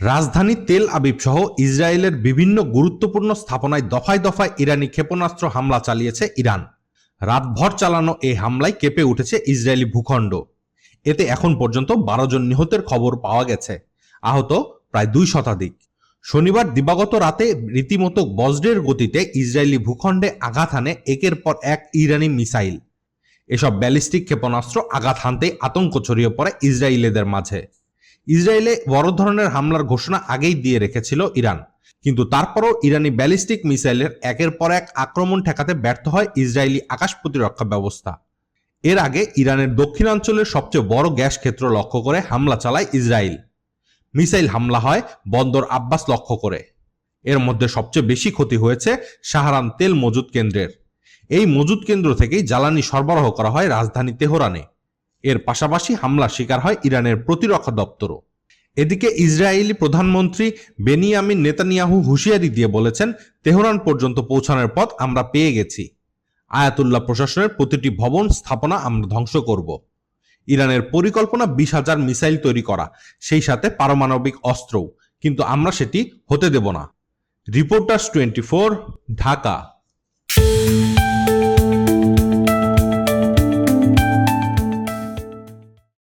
রাজধানী Tel Aviv সহ ইসরায়েলের বিভিন্ন গুরুত্বপূর্ণ স্থাপনায় দফায় দফায় ইরানি ক্ষেপণাস্ত্র হামলা চালিয়েছে ইরান। রাতভর চালানো এই হামলায় কেঁপে উঠেছে ইসরায়েলি ভূখণ্ড। এতে এখন পর্যন্ত বারো জন নিহতের খবর পাওয়া গেছে। আহত প্রায় দুই শতাধিক। শনিবার দিবাগত রাতে রীতিমতো বজ্রের গতিতে ইসরায়েলি ভূখণ্ডে আঘাত হানে একের পর এক ইরানি মিসাইল। এসব ব্যালিস্টিক ক্ষেপণাস্ত্র আঘাত হানতেই আতঙ্ক ছড়িয়ে পড়ে ইসরায়েলিদের মাঝে। ইসরায়েলে বড় ধরনের হামলার ঘোষণা আগেই দিয়ে রেখেছিল ইরান। কিন্তু তারপরও ইরানি ব্যালিস্টিক মিসাইলের একের পর এক আক্রমণ ঠেকাতে ব্যর্থ হয় ইসরায়েলি আকাশ প্রতিরক্ষা ব্যবস্থা। এর আগে ইরানের দক্ষিণাঞ্চলের সবচেয়ে বড় গ্যাস ক্ষেত্র লক্ষ্য করে হামলা চালায় ইসরায়েল। মিসাইল হামলা হয় বন্দর আব্বাস লক্ষ্য করে। এর মধ্যে সবচেয়ে বেশি ক্ষতি হয়েছে সাহারান তেল মজুদ কেন্দ্রের। এই মজুদ কেন্দ্র থেকেই জ্বালানি সরবরাহ করা হয় রাজধানী তেহরানে। এর পাশাপাশি হামলার শিকার হয় ইরানের প্রতিরক্ষা দপ্তরও। এদিকে ইসরায়েলি প্রধানমন্ত্রী বেনিয়ামিন নেতানিয়াহু হুঁশিয়ারি দিয়ে বলেছেন, তেহরান পর্যন্ত পৌঁছানোর পথ আমরা পেয়ে গেছি। আয়াতুল্লাহ প্রশাসনের প্রতিটি ভবন স্থাপনা আমরা ধ্বংস করব। ইরানের পরিকল্পনা বিশ হাজার মিসাইল তৈরি করা, সেই সাথে পারমাণবিক অস্ত্রও, কিন্তু আমরা সেটি হতে দেব না। Reporters twenty four Dhaka.